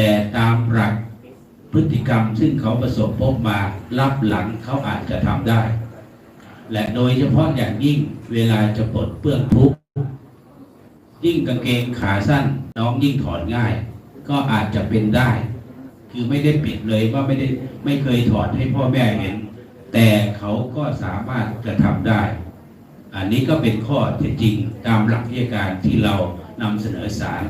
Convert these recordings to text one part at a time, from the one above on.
แต่ตามหลักพฤติกรรมซึ่งเขาประสบพบมารับหลังเขาอาจจะทำได้ และโดยเฉพาะอย่างยิ่งเวลาจะปลดเปื้อนทุกยิ่งกางเกงขาสั้นน้องยิ่งถอดง่าย ก็อาจจะเป็นได้ คือไม่ได้ปิดเลยว่าไม่ได้ไม่เคยถอดให้พ่อแม่เห็น แต่เขาก็สามารถกระทำได้ อันนี้ก็เป็นข้อเท็จจริงตามหลักวิทยาการที่เรานำเสนอสาร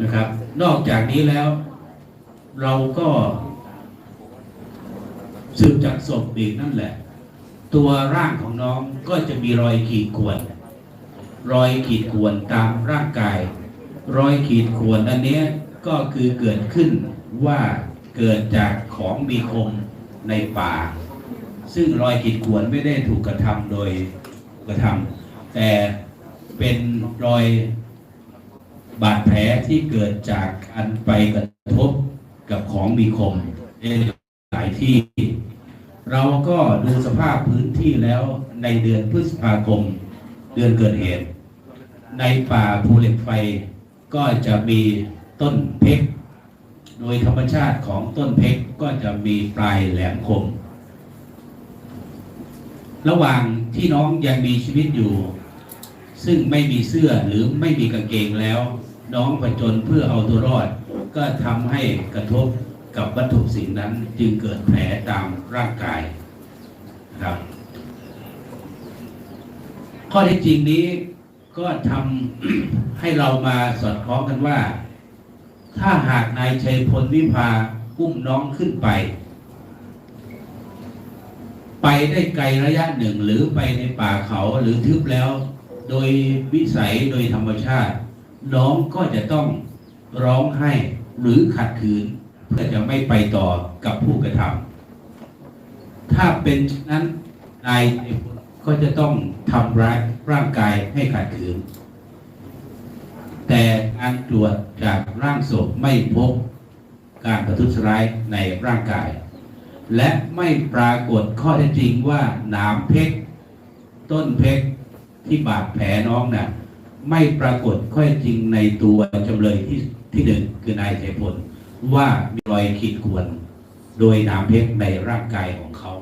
นะครับ นอกจากนี้แล้ว เราก็สืบจากศพอีกนั่นแหละ ตัวร่างของน้องก็จะมีรอยขีดข่วน รอยขีดข่วนตามร่างกาย รอยขีดข่วนอันนี้ก็คือเกิดขึ้นว่าเกิดจากของมีคมในป่า ซึ่งรอยขีดข่วนไม่ได้ถูกกระทำโดยกระทำแต่เป็นรอย บาดแผลที่เกิดจากการไปกระทบกับของมีคมในหลายที่ เราก็ดูสภาพพื้นที่แล้วในเดือนพฤษภาคม เดือนเกิดเหตุ ในป่าภูเหล็กไฟก็จะมีต้นเพกโดยธรรมชาติของต้นเพกก็จะมีปลายแหลมคม ระหว่างที่น้องยังมีชีวิตอยู่ ซึ่งไม่มีเสื้อหรือไม่มีกางเกงแล้ว น้องผจญเพื่อเอาตัวรอด ก็ทำให้กระทบกับวัตถุสิ่งนั้นจึงเกิดแผลตามร่างกายครับ ข้อเท็จจริงนี้ก็ทำให้เรามาสอดคล้องกันว่า ถ้าหากนายชัยพลวิภาอุ้มน้องขึ้นไป ไปได้ไกลระยะหนึ่งหรือไปในป่าเขาหรือทึบแล้ว โดยวิสัยโดยธรรมชาติ น้องก็จะต้องร้องไห้หรือขัดขืน เพื่อจะไม่ไปต่อกับผู้กระทำถ้าเป็นเช่นนั้นนายก็จะต้องทำร้ายร่างกายให้ขัดขืน แต่การตรวจจากร่างศพไม่พบการประทุษร้ายในร่างกาย และไม่ปรากฏข้อเท็จจริงว่าหนามเพชรต้นเพชรที่บาดแผลน้องน่ะ ไม่ปรากฏข้อเท็จจริงในตัวจำเลยที่ที่หนึ่งคือนายชัยพลว่ามีรอยขีดข่วน โดยหนามเพชรในร่างกายของเขา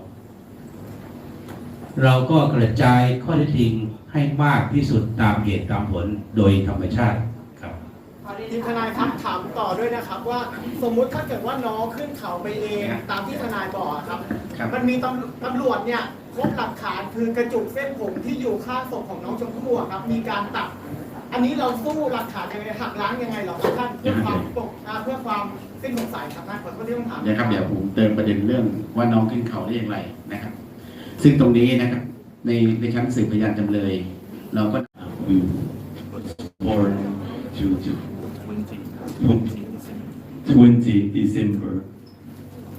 เราก็กระจายข้อเท็จจริงให้มากที่สุดตามเหตุตามผลโดยธรรมชาติครับทีมทนายครับถามต่อด้วยนะครับว่าสมมุติถ้าเกิดว่าน้องขึ้นเขาไปเอง ตามที่ทนายบอกครับครับมันมีตำตำรวจเนี่ย พบหลักฐานคือกระจุกเส้นผมที่อยู่ข้างศพของน้องชมพู่อะครับ มีการตัด อันนี้เราสู้หลักฐานยังไงหักล้างยังไงเหรอครับท่านเพื่อความปกอ่าเพื่อความสิ้นสงสัยครับท่านขอโทษที่ต้องถามนะครับเดี๋ยวผมเติมประเด็นเรื่องว่าน้องขึ้นเขาได้อย่างไรนะครับ ซึ่งตรงนี้นะครับ ในในชั้นสืบพยานจำเลย เราก็ we was born to, to 20 December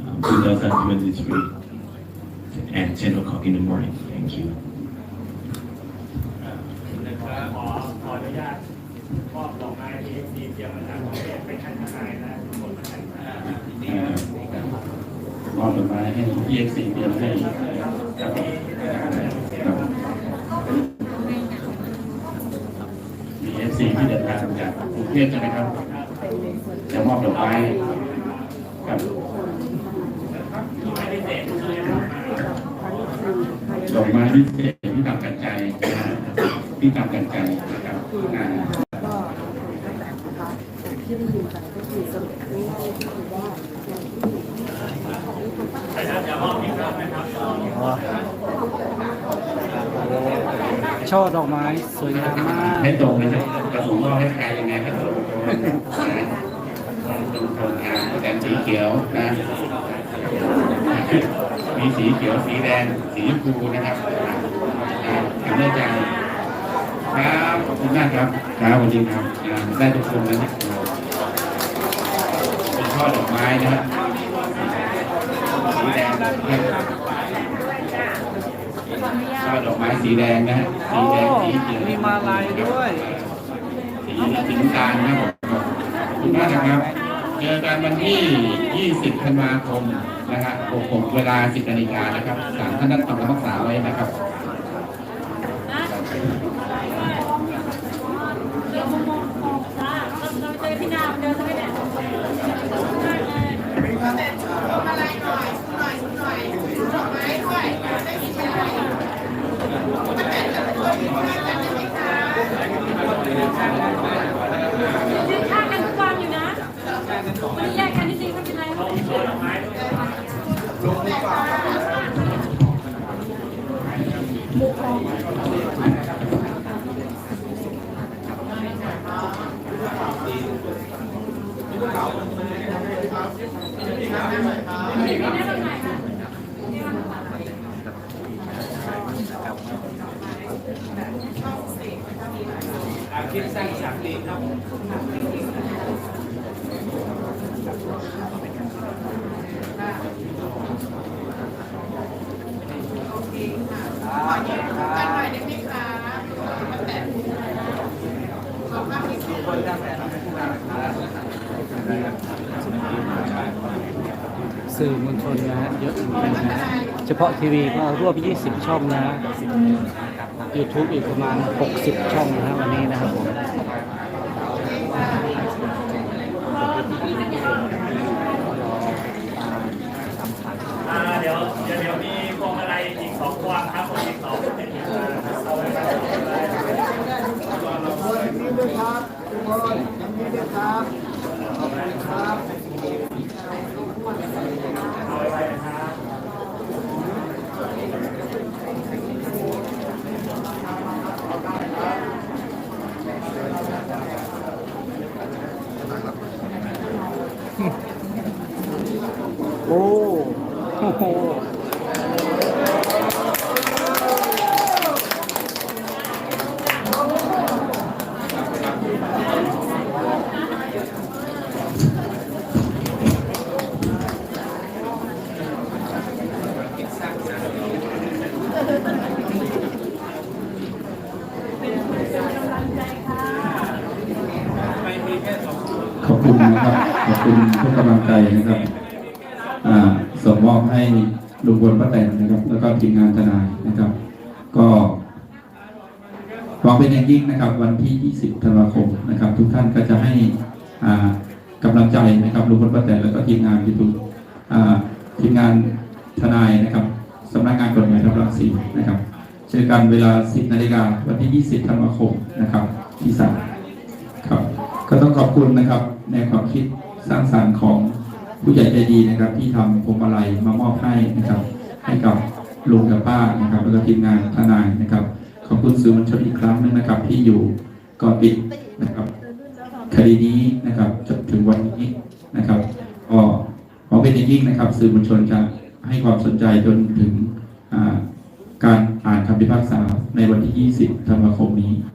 um, 2023 and 10 o'clock in the morning. Thank you. ขอขออนุญาตมอบดอกไม้ที่มีเตรียมมาจากของเรียนเป็นขั้นทนายนะทุกคนนะครับมอบดอกไม้ให้ EXC เตรียมให้ครับครับมี EXC ที่เดินทางจากกรุงเทพใช่ไหมครับจะมอบดอกไม้ครับ ไม่ได้เด็กเลยนะ ด อกไม้พิเศษที่ทำกันใจที่ทำกันใจนะครับอ่าก็ตั้งแต่นะคะที่ได้ยินไปก็คือสรุปง่ายๆก็คือว่าอย่างที่ของมีคนตั้งใจอย่ามอบอีกรอบนะครับช่อดอกไม้สวยงามมากให้ตรงนะครับประสงค์ว่าให้ใครยังไงให้ตรงนะตรงตรงอ่าแต่สีเขียวนะ มีสีเขียว สีแดง สีชมพูนะครับอ่าทำได้จังครับขอบคุณมากครับครับสวัสดีครับอ่าได้ทุกคนนะครับเป็นช่อดอกไม้นะครับสีแดงนะครับช่อดอกไม้สีแดงนะฮะโอ้สีแดงสีเขียวมีมาลายด้วยสีสีน้ำตาลนะครับผมขอบคุณมากนะครับ เจอกันวันที่ 20 ธันวาคมนะครับ66เวลา 10นาฬิกานะครับศาลท่านนัดฟังคำพิพากษาไว้นะครับ คิดสร้างสรรค์ดีครับ อมวลชนนะฮะเยอะเหมือนกันนะเฉพาะทีวีก็ร่วบ 20 ช่องนะฮะ YouTube อีกประมาณ 60 ช่องนะฮะวันนี้นะครับผมเดี๋ยวเดี๋ยวมีพวงมาลัยอีกสองพวงครับผมอีกสองเป็นอีกเอาไว้ครับ นี่ด้วยครับทุกคนนี่ด้วยครับขอบคุณครับ เอาไว้ไว้นะครับ โอ้ โอ้ขอบคุณนะครับ ขอบคุณทุกกำลังใจนะครับ อ่า ส่งมอบให้ลุงพลป้าแตนนะครับ แล้วก็ทีมงานทนายนะครับ ก็หวังเป็นอย่างยิ่งนะครับ วันที่ 20 ธันวาคมนะครับ ทุกท่านก็จะให้กำลังใจนะครับลุงพลป้าแตนแล้วก็ทีมงานยูทูบอ่าทีมงานทนายนะครับสำนักงานกฎหมายทัพรังสีนะครับเจอกันเวลา 10 นาฬิกาวันที่ 20 ธันวาคมนะครับ ที่ศาลครับ ก็ต้องขอบคุณนะครับในความคิดสร้างสรรค์ของ ผู้ใหญ่ใจดีนะครับ ที่ทำพวงมาลัยมามอบให้นะครับ ให้กับลุงกับป้านะครับ แล้วก็ทีมงานทนายนะครับ ขอบคุณสื่อมวลชนอีกครั้งหนึงนะครับ ที่อยู่ก่อติดนะครับ คดีนี้นะครับจนถึงวันนี้นะครับก็ขอเป็นอย่างยิ่งนะครับ สื่อมวลชนจะให้ความสนใจจนถึงอ่าการอ่านคำพิพากษาในวันที่ 20 ธันวาคมนี้